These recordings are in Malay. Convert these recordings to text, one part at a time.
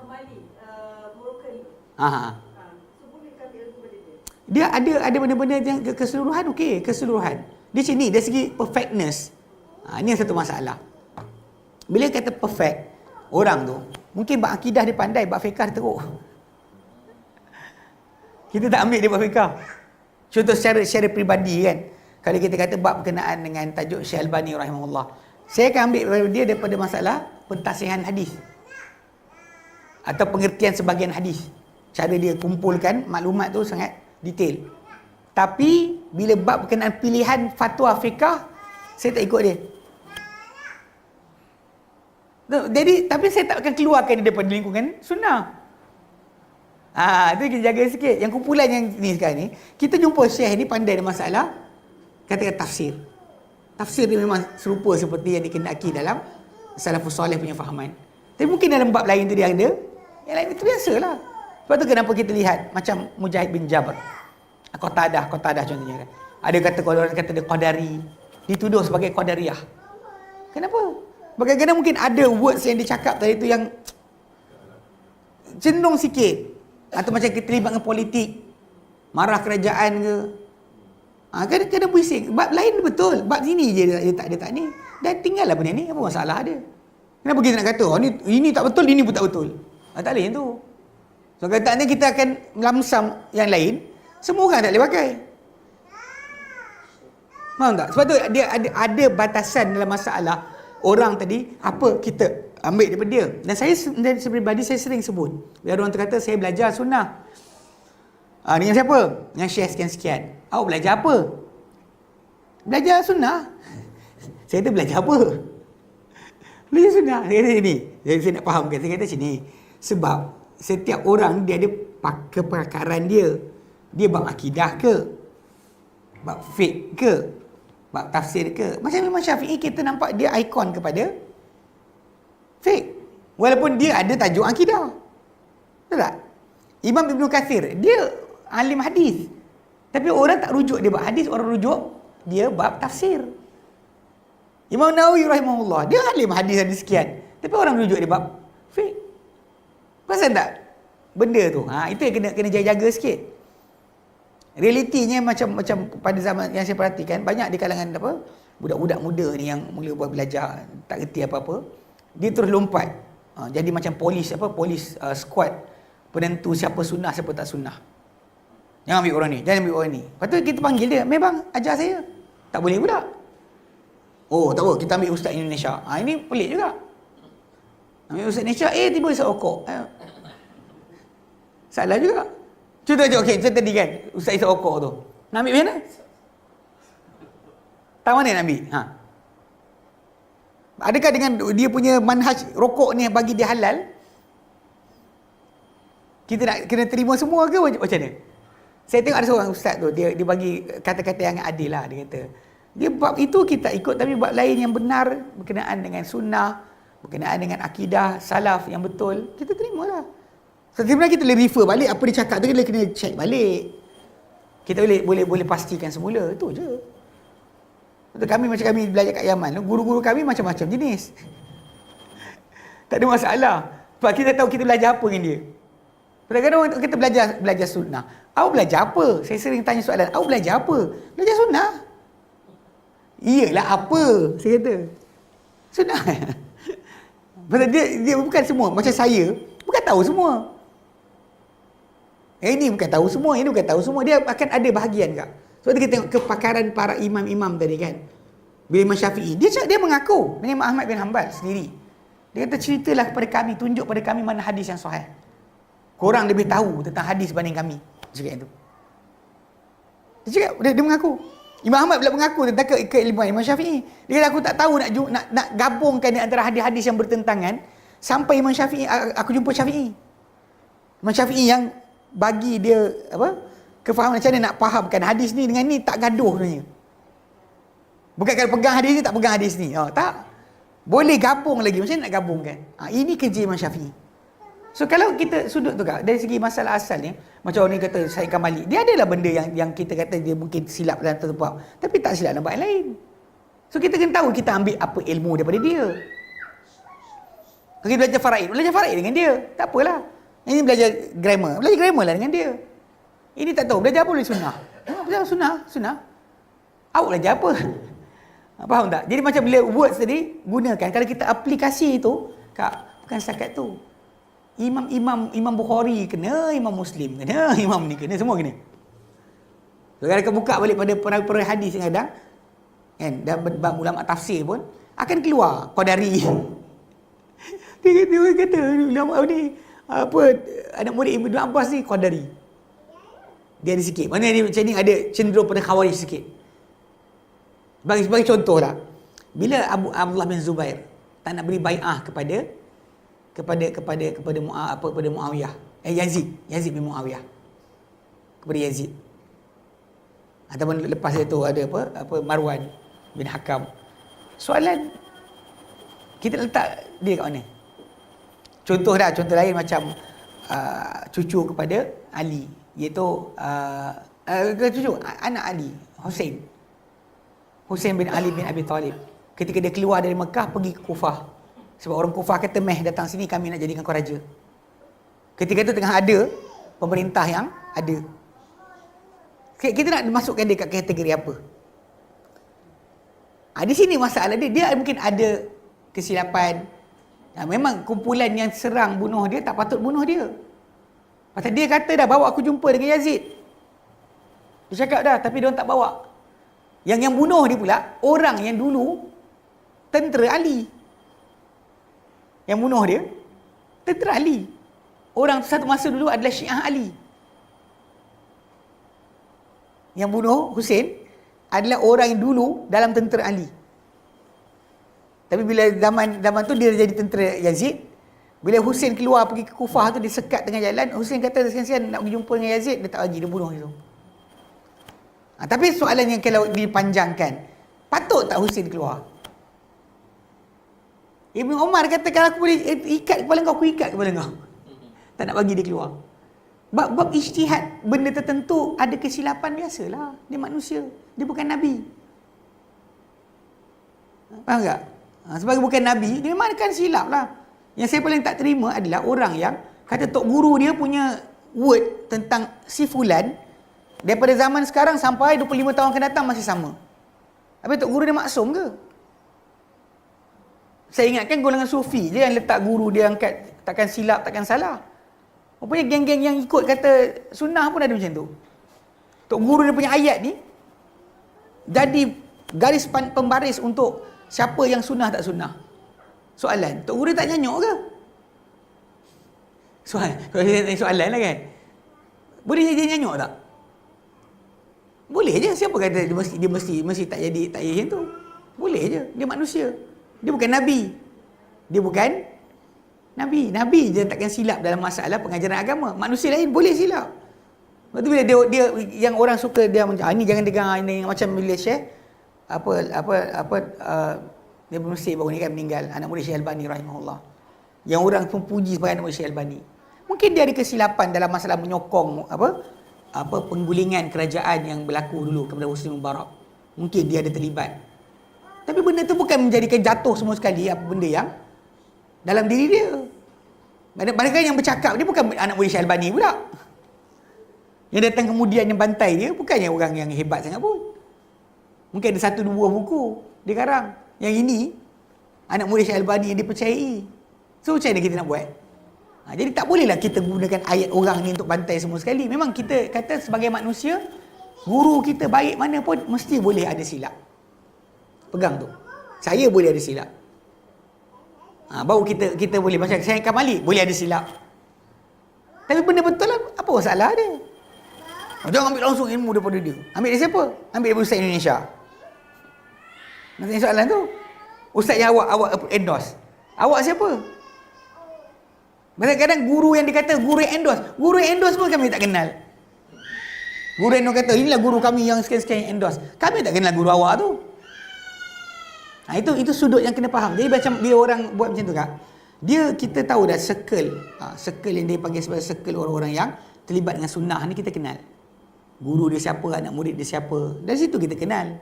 Hamali, uh, Moroccan. Ha. ha. Uh, so boleh kami ilmu pada dia. Dia ada ada benda-benda yang ke- keseluruhan okey, keseluruhan. Di sini dari segi perfectness. Ha, ini satu masalah. Bila kata perfect, orang tu mungkin bab akidah dia pandai, bab fiqh dia teruk. Kita tak ambil dia bab fiqh. Contoh secara secara peribadi kan. Kalau kita kata bab berkenaan dengan tajuk Syekh Albani rahimahullah. Saya akan ambil dia daripada masalah pentasihan hadis. Atau pengertian sebahagian hadis. Cara dia kumpulkan maklumat tu sangat detail. Tapi bila bab berkenaan pilihan fatwa fiqah, saya tak ikut dia. Jadi tapi saya tak akan keluarkan dia daripada lingkungan sunnah. Ah, tu kita jaga sikit. Yang kumpulan yang ni sekarang ni, kita jumpa syekh ni pandai dalam masalah kata-kata tafsir. Tafsir dia memang serupa seperti yang dikendaki dalam salafus soleh punya fahaman. Tapi mungkin dalam bab lain tu dia ada. Yang lain itu biasalah. Sebab tu kenapa kita lihat macam Mujahid bin Jabr. Qatadah, Qatadah contohnya kan. Ada kata kalau orang kata dia qadari, dituduh sebagai qadariyah. Kenapa? Bagaimana mungkin ada words yang dicakap tadi tu yang cenderung sikit atau macam kita terlibat dengan politik marah kerajaan ke ha, kena, kena bising bab lain betul bab sini je dia, dia tak dia tak ni dan tinggallah benda ni apa masalah dia kenapa kita nak kata oh, ni, ini tak betul ini pun tak betul ha, tak boleh tu so katanya kita akan lamsam yang lain semua orang tak boleh pakai Faham tak? Sebab tu dia ada, ada batasan dalam masalah orang tadi apa kita ambil daripada dia. Dan saya se- dari pribadi saya sering sebut. Bila orang tu kata saya belajar sunnah. Ah dengan siapa? Dengan share sekian-sekian. Awak belajar apa? Belajar sunnah. saya kata belajar apa? Belajar sunnah. Saya kata sini. Saya, saya nak fahamkan. Saya kata sini. Sebab setiap orang dia ada kepakaran dia. Dia bab akidah ke? Bab fiqh ke? Bab tafsir ke? Macam Imam Syafi'i kita nampak dia ikon kepada fiqh. Walaupun dia ada tajuk akidah. Betul tak? Imam Ibn Kathir, dia alim hadis. Tapi orang tak rujuk dia bab hadis, orang rujuk dia bab tafsir. Imam Nawawi rahimahullah, dia alim hadis ada sekian. Tapi orang rujuk dia bab fiqh. Perasan tak? Benda tu. Ha, itu yang kena kena jaga-jaga sikit. Realitinya macam macam pada zaman yang saya perhatikan banyak di kalangan apa budak-budak muda ni yang mula buat belajar tak reti apa-apa dia terus lompat. Ha, jadi macam polis apa polis uh, squad penentu siapa sunnah siapa tak sunnah. Jangan ambil orang ni jangan ambil orang ni. Lepas tu kita panggil dia memang ajar saya. Tak boleh pula. Oh tak apa kita ambil ustaz Indonesia. Ha, ini pelik juga. Ambil ustaz Indonesia eh tiba ustaz okok eh, salah juga Contoh je, okey, contoh tadi kan, Ustaz Isa Okok tu. Nak ambil mana? Tahu mana nak ambil? Ha. Adakah dengan dia punya manhaj rokok ni bagi dia halal? Kita nak kena terima semua ke macam mana? Saya tengok ada seorang ustaz tu, dia dia bagi kata-kata yang adil lah, dia kata. Dia bab itu kita ikut, tapi bab lain yang benar berkenaan dengan sunnah, berkenaan dengan akidah, salaf yang betul, kita terimalah. Sebenarnya kita boleh refer balik apa dia cakap tu kita kena check balik. Kita boleh boleh boleh pastikan semula itu je. Betul kami macam kami belajar kat Yaman, guru-guru kami macam-macam jenis. tak ada masalah. Sebab kita tahu kita belajar apa dengan dia. Kadang-kadang kita belajar belajar sunnah. Awak belajar apa? Saya sering tanya soalan, awak belajar apa? Belajar sunnah. Iyalah apa? Saya kata. Sunnah. Pasal dia, dia bukan semua. Macam saya, bukan tahu semua. Yang ini bukan tahu semua, ini bukan tahu semua. Dia akan ada bahagian kak. Sebab tu kita tengok kepakaran para imam-imam tadi kan. Bila Imam Syafi'i, dia dia mengaku dengan Imam Ahmad bin Hanbal sendiri. Dia kata ceritalah kepada kami, tunjuk pada kami mana hadis yang sahih. Korang lebih tahu tentang hadis berbanding kami. Cakap itu. Dia cakap, dia, dia mengaku. Imam Ahmad pula mengaku tentang ke, keilmuan Imam Syafi'i. Dia kata aku tak tahu nak nak, nak gabungkan antara hadis-hadis yang bertentangan sampai Imam Syafi'i aku jumpa Syafi'i. Imam Syafi'i yang bagi dia apa? Kefahaman macam mana nak fahamkan hadis ni dengan ni tak gaduh sebenarnya. Bukan kalau pegang hadis ni tak pegang hadis ni. Oh, tak. Boleh gabung lagi. Macam mana nak gabungkan? Ha, ini kerja Imam Syafi'i. So kalau kita sudut tu kak, dari segi masalah asalnya, macam orang ni kata Syed Kamali, dia adalah benda yang yang kita kata dia mungkin silap satu bab. Tapi tak silap bab yang lain. So kita kena tahu kita ambil apa ilmu daripada dia. Pergi belajar faraid. Belajar faraid dengan dia. Tak apalah. Ini belajar grammar. Belajar grammar lah dengan dia. Ini tak tahu. Belajar apa boleh sunnah? Ha, belajar sunnah. Sunnah. Awak belajar apa? Ha, Faham tak? Jadi macam bila words tadi, gunakan. Kalau kita aplikasi itu, kak, bukan setakat tu. Imam-imam Imam Bukhari kena, Imam Muslim kena, Imam ni kena, semua kena. Kalau kau buka balik pada perawi-perawi hadis yang ada, kan, dan bab ulama tafsir pun, akan keluar kata, dia kata ulama ni, apa, anak murid Ibn Abbas ni Qadari. Dia ada sikit. Mana dia macam ni ada cenderung pada khawarij sikit. Bagi sebagai contoh lah. Bila Abu Abdullah bin Zubair tak nak beri bai'ah kepada kepada kepada kepada Mu'a, apa kepada Muawiyah. Eh Yazid, Yazid bin Muawiyah. Kepada Yazid. Ataupun lepas itu ada apa? Apa Marwan bin Hakam. Soalan kita letak dia kat mana? Contoh dah, contoh lain macam uh, cucu kepada Ali iaitu uh, uh, cucu anak Ali, Hussein. Hussein bin Ali bin Abi Talib. Ketika dia keluar dari Mekah pergi ke Kufah. Sebab orang Kufah kata meh datang sini kami nak jadikan kau raja. Ketika itu tengah ada pemerintah yang ada. Kita nak masukkan dia kat kategori apa? Ha, di sini masalah dia, dia mungkin ada kesilapan. Ha, memang kumpulan yang serang bunuh dia tak patut bunuh dia. Pasal dia kata dah bawa aku jumpa dengan Yazid. Dia cakap dah tapi dia tak bawa. Yang yang bunuh dia pula orang yang dulu tentera Ali. Yang bunuh dia tentera Ali. Orang satu masa dulu adalah Syiah Ali. Yang bunuh Hussein adalah orang yang dulu dalam tentera Ali. Tapi bila zaman zaman tu dia jadi tentera Yazid, bila Hussein keluar pergi ke Kufah tu dia sekat tengah jalan, Hussein kata sian-sian nak pergi jumpa dengan Yazid, dia tak bagi dia bunuh dia tu. Ha, tapi soalan yang kalau dipanjangkan, patut tak Hussein keluar? Ibn Omar kata kalau aku boleh ikat kepala kau, aku ikat kepala kau. Tak nak bagi dia keluar. Bab, bab ijtihad benda tertentu ada kesilapan biasalah. Dia manusia. Dia bukan Nabi. Faham tak? Ha, sebagai bukan Nabi, dia memang akan silap lah. Yang saya paling tak terima adalah orang yang kata tok guru dia punya word tentang si fulan daripada zaman sekarang sampai 25 tahun akan datang masih sama. Habis tok guru dia maksum ke? Saya ingatkan golongan sufi je yang letak guru dia angkat takkan silap, takkan salah. Rupanya geng-geng yang ikut kata sunnah pun ada macam tu. Tok guru dia punya ayat ni jadi garis pembaris untuk siapa yang sunnah tak sunnah. Soalan, tok guru tak nyanyuk ke? Soalan, soalan lah kan. Boleh jadi nyanyuk tak? Boleh je. Siapa kata dia mesti dia mesti mesti tak jadi tak jadi tu? Boleh je. Dia manusia. Dia bukan nabi. Dia bukan nabi. Nabi je takkan silap dalam masalah pengajaran agama. Manusia lain boleh silap. Lepas tu bila dia, dia yang orang suka dia macam ah, ni jangan dengar ini macam bila share apa apa apa uh, dia Mesir baru ni kan meninggal anak murid Syekh Albani rahimahullah. Yang orang pun puji sebagai anak murid Syekh Albani. Mungkin dia ada kesilapan dalam masalah menyokong apa apa penggulingan kerajaan yang berlaku dulu kepada Husni Mubarak. Mungkin dia ada terlibat. Tapi benda tu bukan menjadikan jatuh semua sekali apa benda yang dalam diri dia. Mereka yang bercakap dia bukan anak murid Syekh Albani pula. Yang datang kemudian yang bantai dia bukannya orang yang hebat sangat pun. Mungkin ada satu dua buku dia karang. Yang ini anak murid Syekh Albani yang dipercayai. So macam mana kita nak buat? Ha, jadi tak bolehlah kita gunakan ayat orang ni untuk bantai semua sekali. Memang kita kata sebagai manusia, guru kita baik mana pun mesti boleh ada silap. Pegang tu. Saya boleh ada silap. Ha, baru kita kita boleh macam saya Kamali boleh ada silap. Tapi benda betul lah, apa masalah dia? Jangan ambil langsung ilmu daripada dia. Ambil dari siapa? Ambil daripada Ustaz Indonesia. Nanti soalan tu. Ustaz yang awak awak endorse. Awak siapa? Kadang-kadang guru yang dikata guru yang endorse. Guru yang endorse pun kami tak kenal. Guru yang kata inilah guru kami yang sekian-sekian yang endorse. Kami tak kenal guru awak tu. Nah, itu itu sudut yang kena faham. Jadi macam dia orang buat macam tu kak. Dia kita tahu dah circle. Ha, circle yang dia panggil sebagai circle orang-orang yang terlibat dengan sunnah ni kita kenal guru dia siapa, anak murid dia siapa. Dari situ kita kenal.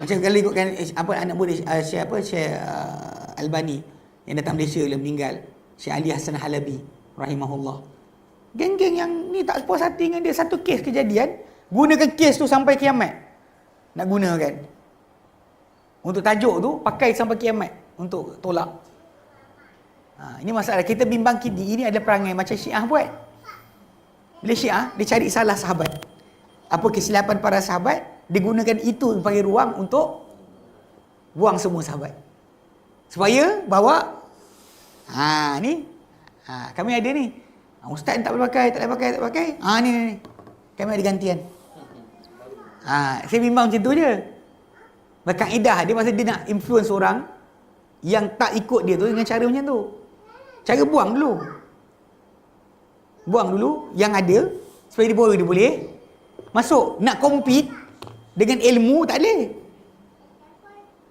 Macam kalau ikutkan apa anak murid uh, siapa Syekh uh, Albani. yang datang Malaysia bila meninggal. Syekh Ali Hassan Halabi rahimahullah. Geng-geng yang ni tak puas hati dengan dia satu kes kejadian, gunakan kes tu sampai kiamat. Nak gunakan. Untuk tajuk tu pakai sampai kiamat untuk tolak. Ha, ini masalah kita bimbang kini ini adalah perangai macam Syiah buat. Bila Syiah dia cari salah sahabat. Apa kesilapan para sahabat, digunakan itu sebagai ruang untuk buang semua sahabat. Supaya bawa ha ni ha kami ada ni. Ha, ustaz tak boleh pakai, tak boleh pakai, tak boleh pakai. Ha ni ni. ni. Kami ada gantian. Ha saya bimbang macam tu je. Berkaedah dia masa dia nak influence orang yang tak ikut dia tu dengan cara macam tu. Cara buang dulu. Buang dulu yang ada supaya dia baru dia boleh masuk. Nak compete dengan ilmu tak boleh.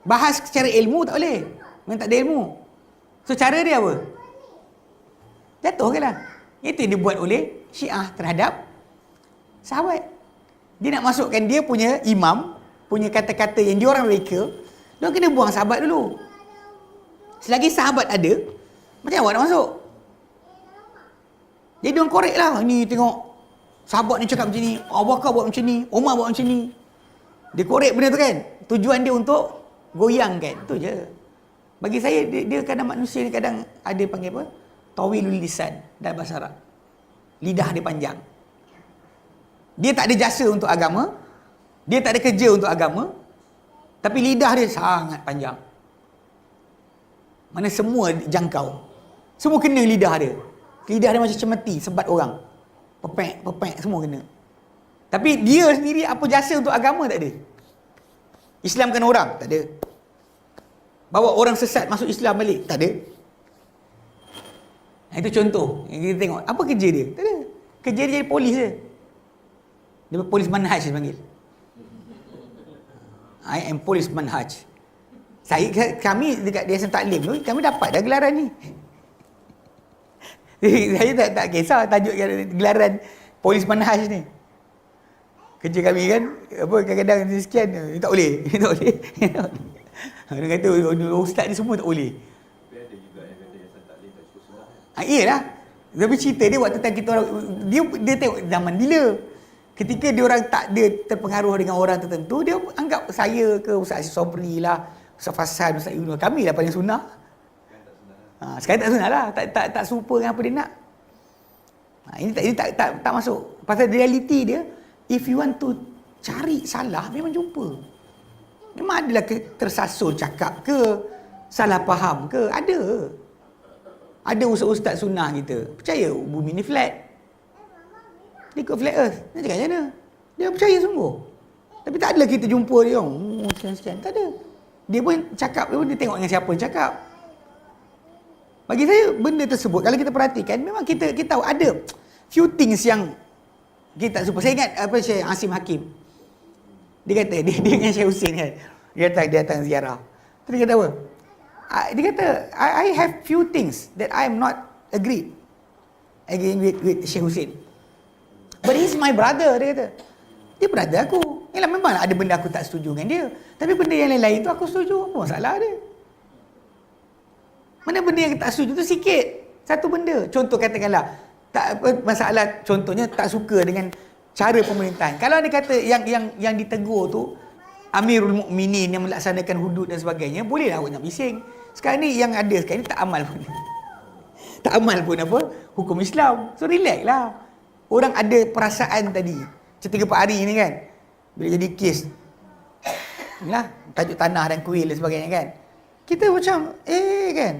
Bahas secara ilmu tak boleh. Memang tak ada ilmu. So cara dia apa? Jatuh ke lah. Itu yang dibuat oleh Syiah terhadap sahabat. Dia nak masukkan dia punya imam, punya kata-kata yang dia orang reka, dia kena buang sahabat dulu. Selagi sahabat ada, macam awak nak masuk? Jadi dia korek lah. Ni tengok sahabat ni cakap macam ni, Abu Bakar buat macam ni, Umar buat macam ni. Dia korek benda tu kan. Tujuan dia untuk goyangkan. Itu je. Bagi saya, dia, dia kadang manusia ni kadang ada panggil apa? Tawilul lisan dalam bahasa Arab. Lidah dia panjang. Dia tak ada jasa untuk agama. Dia tak ada kerja untuk agama. Tapi lidah dia sangat panjang. Mana semua jangkau. Semua kena lidah dia. Lidah dia macam cemeti, sebat orang. Pepek, pepek, semua kena. Tapi dia sendiri apa jasa untuk agama tak ada. Islamkan orang, tak ada. Bawa orang sesat masuk Islam balik, tak ada. Nah, itu contoh yang kita tengok. Apa kerja dia? Tak ada. Kerja dia jadi polis je. Dia polis manhaj dia panggil. I am polis manhaj. Saya kami dekat Yayasan Taklim tu kami dapat dah gelaran ni. saya tak tak kisah tajuk gelaran polis manhaj ni. Kerja kami kan apa kadang-kadang sekian ni tak boleh. tak boleh. Dia kata ustaz ni semua tak boleh. Ada juga yang kata tak sunnah kan? Ha, iyalah. Tapi cerita dia waktu time kita orang dia dia tengok zaman bila. Ketika dia orang tak dia terpengaruh dengan orang tertentu, dia anggap saya ke Ustaz Aziz Sobri lah, Ustaz Fasan, Ustaz Yunus, kami lah paling sunnah. Tak sunnah Ha, sekarang tak sunnah lah. Tak, tak, tak serupa dengan apa dia nak. Ha, ini tak, ini tak, tak, tak masuk. Pasal realiti dia, if you want to cari salah, memang jumpa. Memang adalah tersasul cakap ke, salah faham ke, ada. Ada ustaz-ustaz sunnah kita. Percaya bumi ni flat. Dia ikut flat earth. Dia cakap macam mana? Dia percaya sungguh. Tapi tak adalah kita jumpa dia. Oh, sekian-sekian. Tak ada. Dia pun cakap, dia pun dia tengok dengan siapa yang cakap. Bagi saya benda tersebut kalau kita perhatikan memang kita kita tahu ada few things yang kita tak suka. Saya ingat apa Syekh Asim Hakim. Dia kata dia, dia dengan Syekh Hussein kan. Dia datang dia datang ziarah. Terus dia kata apa? Ah, Dia kata I, I have few things that I am not agreed again with with Syekh Hussein. But he's my brother dia kata. Dia brother aku. Yalah memang ada benda aku tak setuju dengan dia. Tapi benda yang lain-lain tu aku setuju. Apa masalah dia? Mana benda yang tak setuju tu sikit. Satu benda. Contoh katakanlah tak apa masalah contohnya tak suka dengan cara pemerintahan. Kalau ada kata yang yang yang ditegur tu Amirul Mukminin yang melaksanakan hudud dan sebagainya, bolehlah awak nak bising. Sekarang ni yang ada sekarang ni tak amal pun. tak amal pun apa? Hukum Islam. So relax lah. Orang ada perasaan tadi. 3 4 hari ni kan. Bila jadi kes. Inilah tajuk tanah dan kuil dan sebagainya kan. Kita macam eh kan.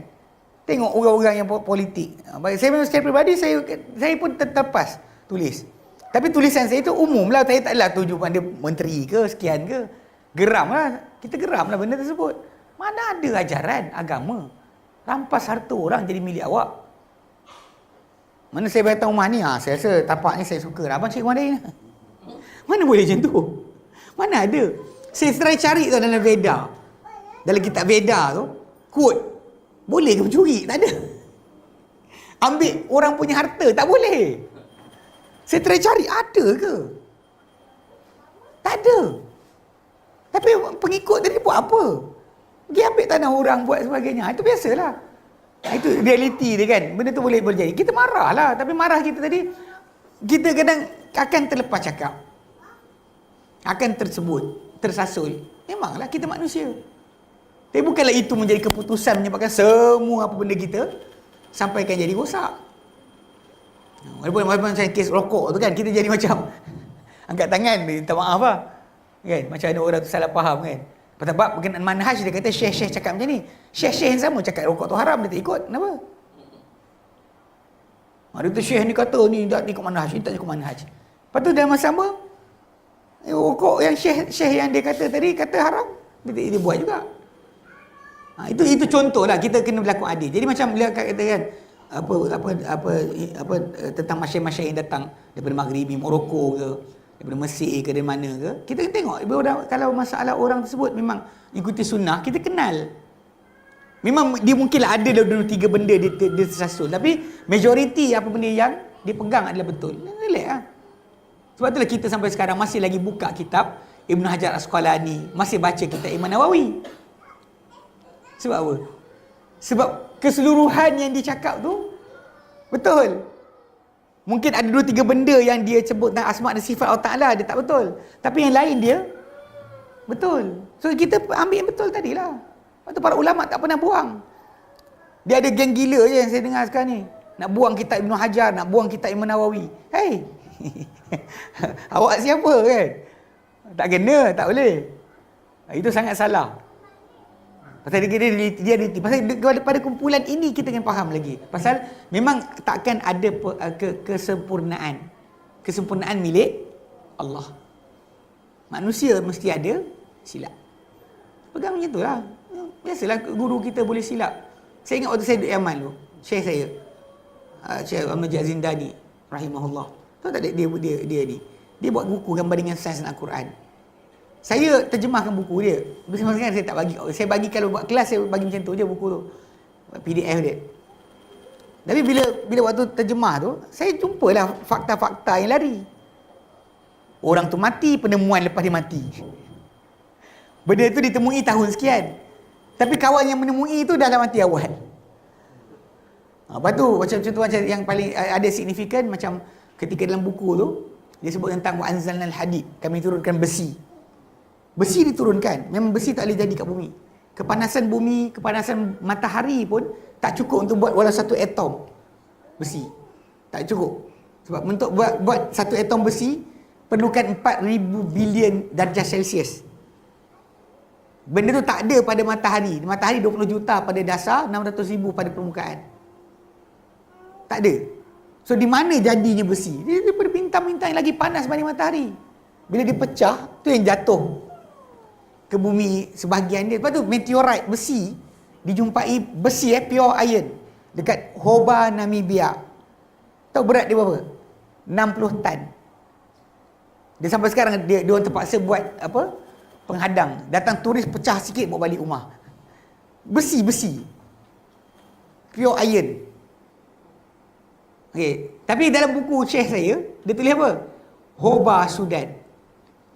Tengok orang-orang yang po- politik. Ah, Bagi saya memang secara peribadi saya saya pun ter- terlepas tulis. Tapi tulisan saya itu umum lah. Saya taklah tuju pada menteri ke sekian ke. Geram lah. Kita geram lah benda tersebut. Mana ada ajaran agama. Rampas harta orang jadi milik awak. Mana saya datang rumah ni, ha, saya rasa tapak ni saya suka. Abang cik rumah dia. Mana boleh macam tu? Mana ada? Saya try cari tu dalam Veda. Dalam kitab Veda tu, quote. Boleh ke mencuri? Tak ada. Ambil orang punya harta, tak boleh. Saya try cari, ada ke? Tak ada. Tapi pengikut tadi buat apa? Pergi ambil tanah orang buat sebagainya. Itu biasalah. Itu realiti dia kan. Benda tu boleh jadi. Kita marah lah. Tapi marah kita tadi, kita kadang akan terlepas cakap. Akan tersebut, tersasul. Memanglah kita manusia. Tapi bukanlah itu menjadi keputusan menyebabkan semua apa benda kita sampaikan jadi rosak. Walaupun walaupun saya kes rokok tu kan, kita jadi macam angkat tangan, minta maaf lah. Kan? Macam ada orang tu salah faham kan. Sebab berkenaan manhaj dia kata syekh-syekh cakap macam ni. Syekh-syekh yang sama cakap rokok tu haram dia tak ikut. Kenapa? Ada tu syekh ni kata ni tak ikut manhaj, ni tak ikut manhaj. Lepas tu dalam masa sama eh, rokok yang syekh syekh yang dia kata tadi kata haram, dia, dia buat juga. Ha, itu itu contohlah kita kena berlaku adil. Jadi macam dia kata kan apa apa apa apa eh, tentang masyarakat-masyarakat yang datang daripada Maghribi, Morocco ke, daripada Mesir ke dari mana ke, kita tengok kalau masalah orang tersebut memang ikuti sunnah, kita kenal. Memang dia mungkinlah ada dua tiga benda dia, dia tersasul tapi majoriti apa benda yang dia pegang adalah betul. Relax lah. Sebab itulah kita sampai sekarang masih lagi buka kitab Ibn Hajar Asqalani, masih baca kitab Imam Nawawi. Sebab apa? Sebab keseluruhan yang dia cakap tu betul. Mungkin ada dua tiga benda yang dia sebut tentang asma dan sifat Allah Ta'ala dia tak betul. Tapi yang lain dia betul. So kita ambil yang betul tadilah. Lepas tu para ulama tak pernah buang. Dia ada geng gila je yang saya dengar sekarang ni. Nak buang kitab Ibn Hajar, nak buang kitab Imam Nawawi. Hey! Awak siapa kan? Tak kena, tak boleh. Itu sangat salah. Pasal dia, dia, dia, dia, pasal dia, pada kumpulan ini kita kena faham lagi. Pasal memang takkan ada pe, ke, kesempurnaan. Kesempurnaan milik Allah. Manusia mesti ada silap. Pegang macam tu lah. Biasalah guru kita boleh silap. Saya ingat waktu saya duduk Yaman tu. Syekh saya. Uh, Syekh Ahmad Zindani. Rahimahullah. Tahu tak dia, dia, dia, dia ni? Dia buat buku gambar dengan sains Al-Quran. Saya terjemahkan buku dia. Bersama dengan saya tak bagi. Saya bagi kalau buat kelas saya bagi macam tu je buku tu. PDF dia. Tapi bila bila waktu terjemah tu, saya jumpalah fakta-fakta yang lari. Orang tu mati, penemuan lepas dia mati. Benda tu ditemui tahun sekian. Tapi kawan yang menemui itu dah dah mati awal. Ha, lepas tu macam contoh macam yang paling ada signifikan macam ketika dalam buku tu dia sebut tentang anzalnal hadid. Kami turunkan besi. Besi diturunkan. Memang besi tak boleh jadi kat bumi. Kepanasan bumi, kepanasan matahari pun tak cukup untuk buat walau satu atom besi. Tak cukup. Sebab untuk buat, buat satu atom besi perlukan 4000 bilion darjah Celsius. Benda tu tak ada pada matahari. Matahari 20 juta pada dasar, 600 ribu pada permukaan. Tak ada. So di mana jadinya besi? Dia daripada bintang-bintang yang lagi panas berbanding matahari. Bila dia pecah, tu yang jatuh ke bumi sebahagian dia. Lepas tu meteorite besi dijumpai besi eh pure iron dekat Hobart Namibia. Tahu berat dia berapa? 60 tan. Dia sampai sekarang dia dia orang terpaksa buat apa? penghadang. Datang turis pecah sikit bawa balik rumah. Besi, besi. Pure iron. Okey, tapi dalam buku Syekh saya, dia tulis apa? Hoba Sudan.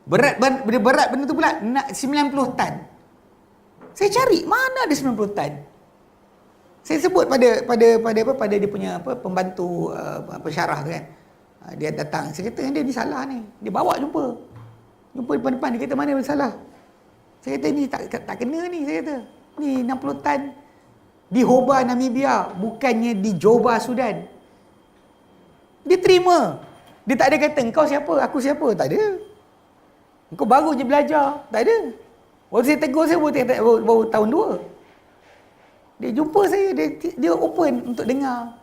Berat benda berat benda tu pula nak 90 tan. Saya cari mana ada 90 tan. Saya sebut pada pada pada apa pada dia punya apa pembantu uh, apa syarah tu kan. Uh, dia datang, saya kata dia ni salah ni. Dia bawa jumpa. Jumpa depan-depan dia kata mana yang salah. Saya kata ni tak tak kena ni saya kata. Ni 60 tan di Hoba Namibia bukannya di Joba Sudan. Dia terima. Dia tak ada kata engkau siapa, aku siapa, tak ada. Engkau baru je belajar, tak ada. Waktu saya tegur saya baru, baru, baru tahun dua. Dia jumpa saya, dia, dia open untuk dengar.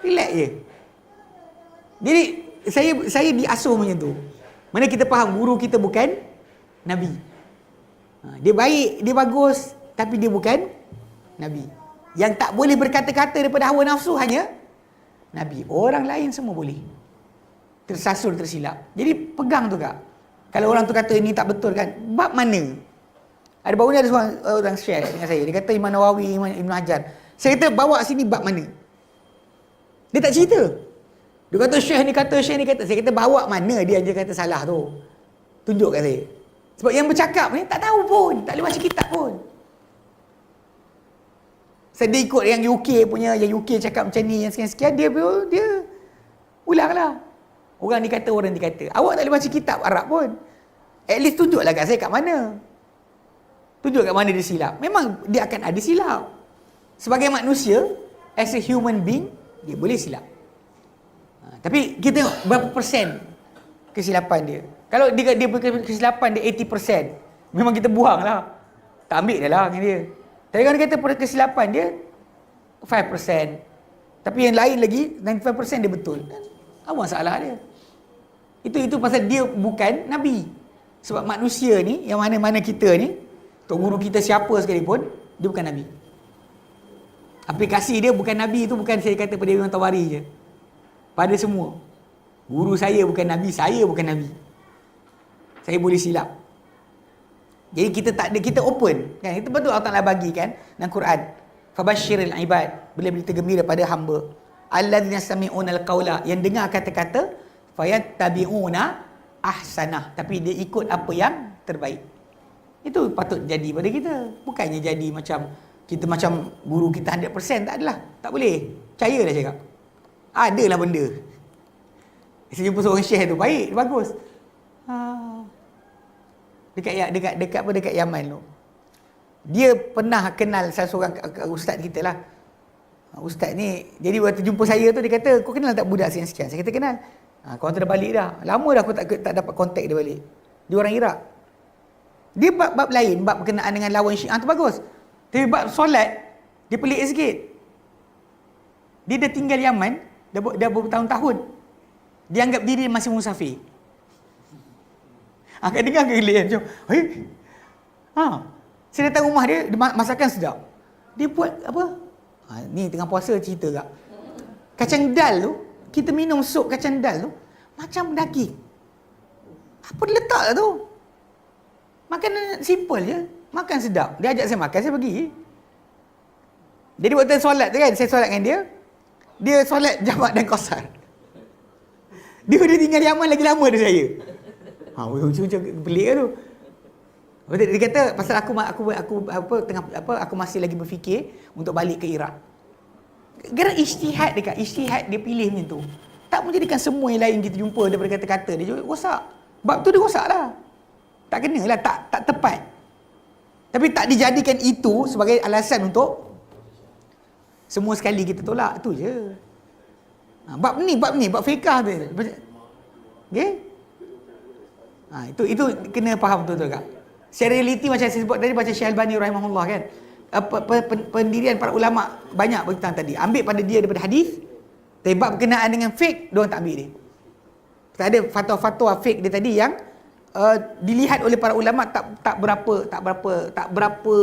Relax je. Jadi saya saya diasuh macam tu. Mana kita faham guru kita bukan Nabi. Ha, dia baik, dia bagus, tapi dia bukan Nabi. Yang tak boleh berkata-kata daripada hawa nafsu hanya Nabi. Orang lain semua boleh. Tersasul, tersilap. Jadi pegang tu kak. Kalau orang tu kata ini tak betul kan, bab mana? Ada baru ni ada seorang orang share dengan saya. Dia kata Imam Nawawi, Imam Hajar. Saya kata bawa sini bab mana? Dia tak cerita. Dia kata Syekh ni kata, Syekh ni kata. Saya kata bawa mana dia je kata salah tu. Tunjuk kat saya. Sebab yang bercakap ni tak tahu pun. Tak boleh baca kitab pun. Saya dia ikut yang UK punya, yang UK cakap macam ni, yang sekian-sekian, dia dia ulang lah. Orang ni kata, orang ni kata. Awak tak boleh baca kitab Arab pun. At least tunjuklah kat saya kat mana. Tunjuk kat mana dia silap. Memang dia akan ada silap. Sebagai manusia, as a human being, dia boleh silap. Ha, tapi kita tengok berapa persen kesilapan dia. Kalau dia, dia kesilapan dia 80%, memang kita buang lah. Tak ambil dah lah dia. Tapi kalau dia kata kesilapan dia 5%. Tapi yang lain lagi 95% dia betul. Apa masalah dia? Itu itu pasal dia bukan nabi. Sebab manusia ni yang mana-mana kita ni, tok guru kita siapa sekalipun, dia bukan nabi. Aplikasi dia bukan nabi itu bukan saya kata pada Imam Tawari je. Pada semua. Guru saya bukan nabi, saya bukan nabi. Saya boleh silap. Jadi kita tak ada kita open kan. Itu betul Allah Taala bagi kan dalam Quran. Fabashshiril ibad bila berita gembira pada hamba alladzina sami'una alqaula yang dengar kata-kata fayattabi'una ahsanah tapi dia ikut apa yang terbaik. Itu patut jadi pada kita. Bukannya jadi macam kita macam guru kita 100% tak adalah. Tak boleh. Percaya dah cakap. Adalah benda. Saya jumpa seorang syekh tu baik, bagus. Ha. Dekat ya- dekat dekat apa dekat Yaman tu. Dia pernah kenal seorang ustaz kita lah. Ustaz ni, jadi waktu jumpa saya tu dia kata, kau kenal tak budak sekian-sekian? Saya kata kenal. Ha, kau dah balik dah. Lama dah aku tak tak dapat kontak dia balik. Dia orang Iraq. Dia bab-bab lain, bab berkenaan dengan lawan Syiah tu bagus. Tapi bab solat, dia pelik sikit. Dia dah tinggal Yaman, dah, ber- dah bertahun-tahun. Dia anggap diri masih musafir. Akan dengar ke gila macam, "Hei. Ha. Saya datang rumah dia, dia ma- masakan sedap. Dia buat apa? Ha, ni tengah puasa cerita tak. Kacang dal tu, kita minum sup kacang dal tu macam daging. Apa dia letak tu? Makanan simple je. Makan sedap. Dia ajak saya makan, saya pergi. Jadi waktu solat tu kan, saya solat dengan dia. Dia solat jamak dan kosar. Dia dia tinggal Yaman lagi lama dari saya. Ha, macam macam pelik lah tu. Dia kata pasal aku aku aku apa tengah apa aku masih lagi berfikir untuk balik ke Iraq. Gerak ijtihad dekat ijtihad dia pilih macam tu. Tak menjadikan semua yang lain kita jumpa daripada kata-kata dia juga rosak. Bab tu dia rosak lah. Tak kena lah, tak, tak tepat. Tapi tak dijadikan itu sebagai alasan untuk semua sekali kita tolak. Itu je. Ha, bab ni, bab ni, bab fiqah tu. Okay? Ha, itu itu kena faham betul-betul kak. Secara realiti macam saya sebut tadi baca Syekh Albani rahimahullah kan. Pendirian para ulama banyak bertentang tadi. Ambil pada dia daripada hadis. Tapi bab berkenaan dengan fake, dia tak ambil dia. Tak ada fatwa-fatwa fake dia tadi yang uh, dilihat oleh para ulama tak tak berapa tak berapa tak berapa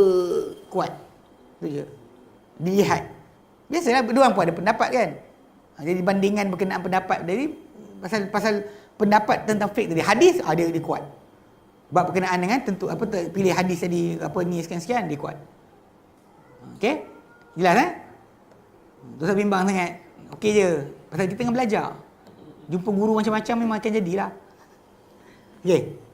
kuat. Itu je. Dilihat. Biasalah dua orang pun ada pendapat kan. Ha, jadi bandingan berkenaan pendapat jadi pasal pasal pendapat tentang fake tadi hadis ah, dia dia kuat. Bab berkenaan dengan tentu apa pilih hadis tadi apa ni sekian-sekian dia kuat. Okey? Jelas eh? Saya bimbang sangat. Okey je. Pasal kita tengah belajar. Jumpa guru macam-macam memang akan jadilah. Okey.